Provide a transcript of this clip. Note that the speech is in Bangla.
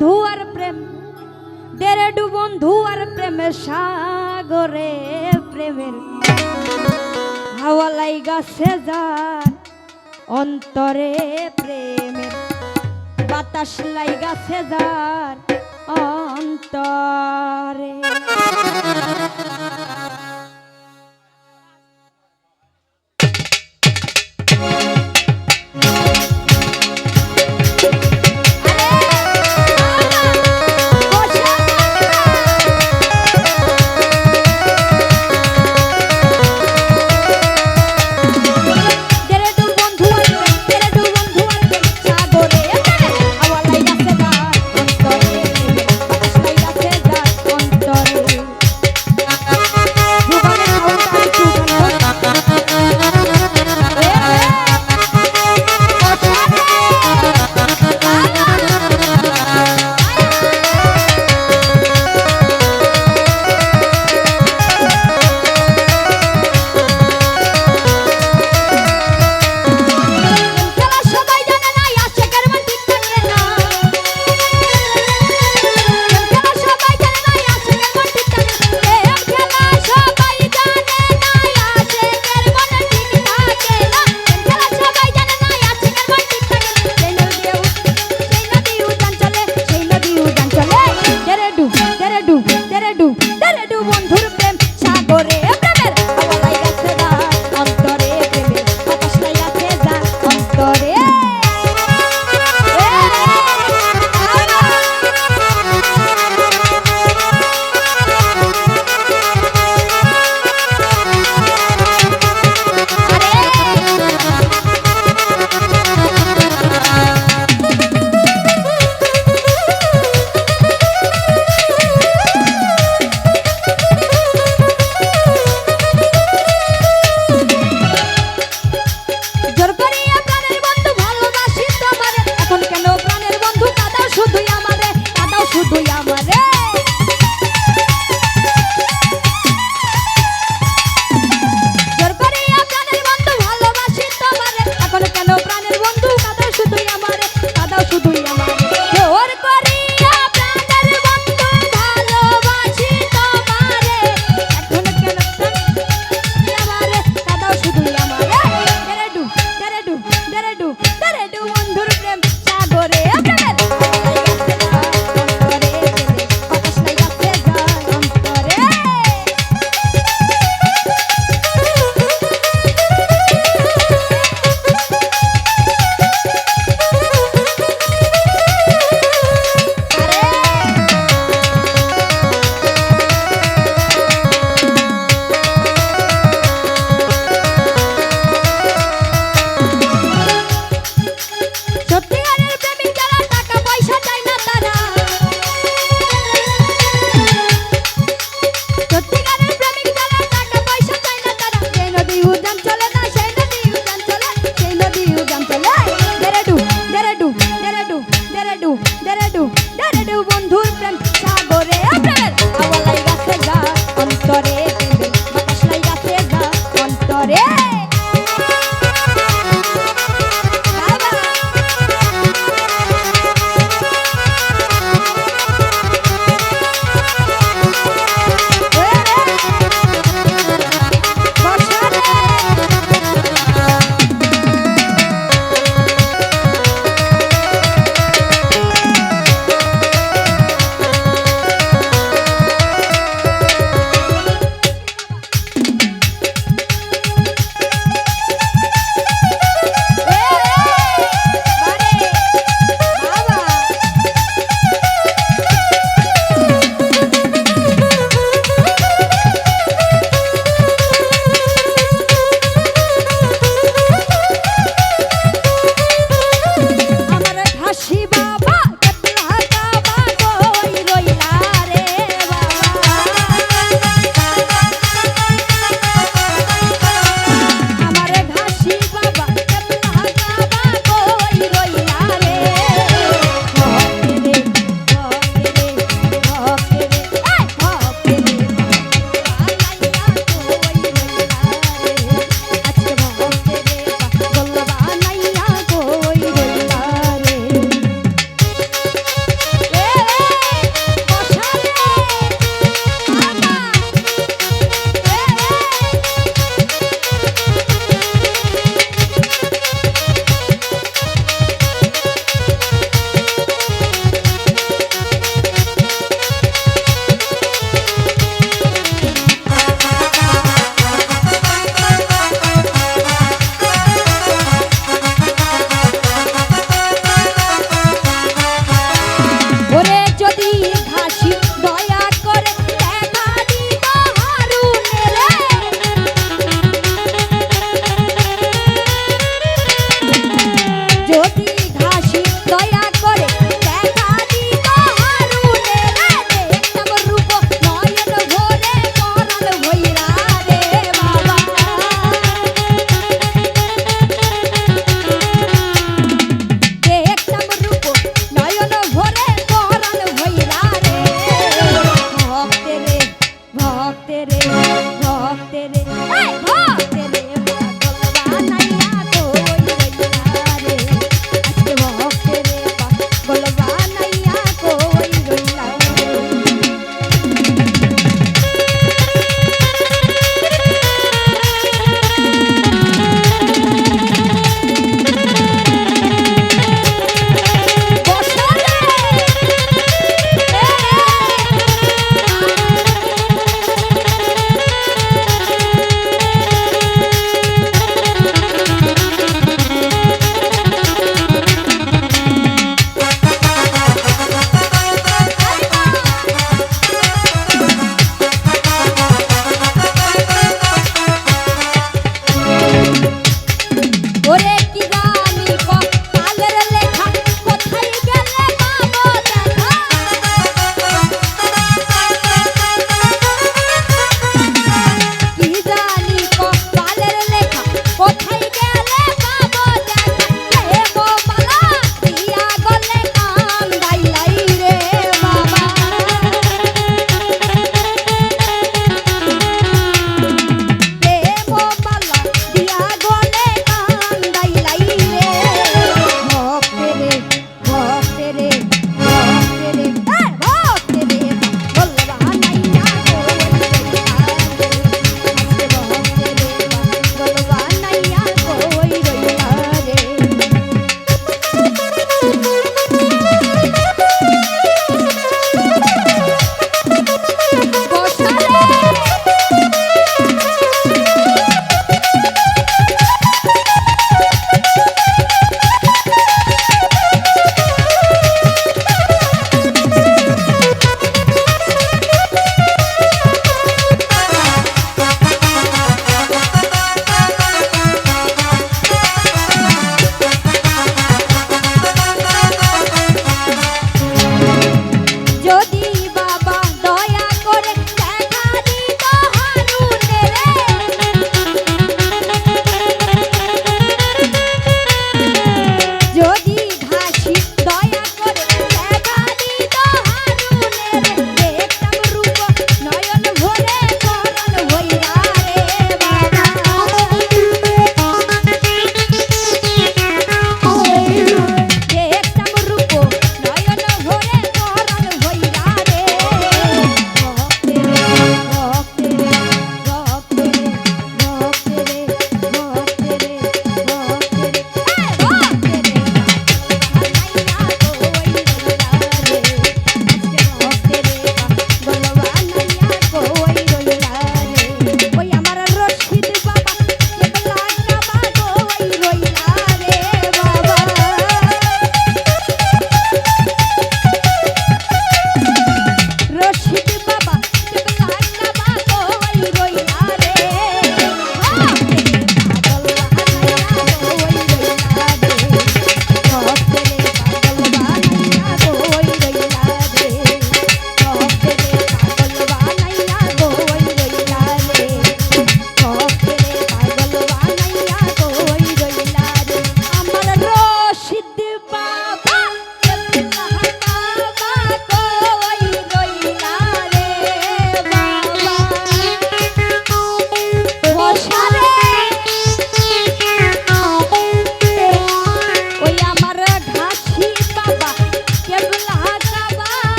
বন্ধু আর প্রেম দেড়ে ডু বন্ধু আর প্রেমের সাগরে প্রেমের হাওয়া লাইগাছে যার অন্তরে প্রেমের বাতাস লাই গাছে যার অন্তরে। ডুব তেরে ডুব তেরে ডুব বন্ধুর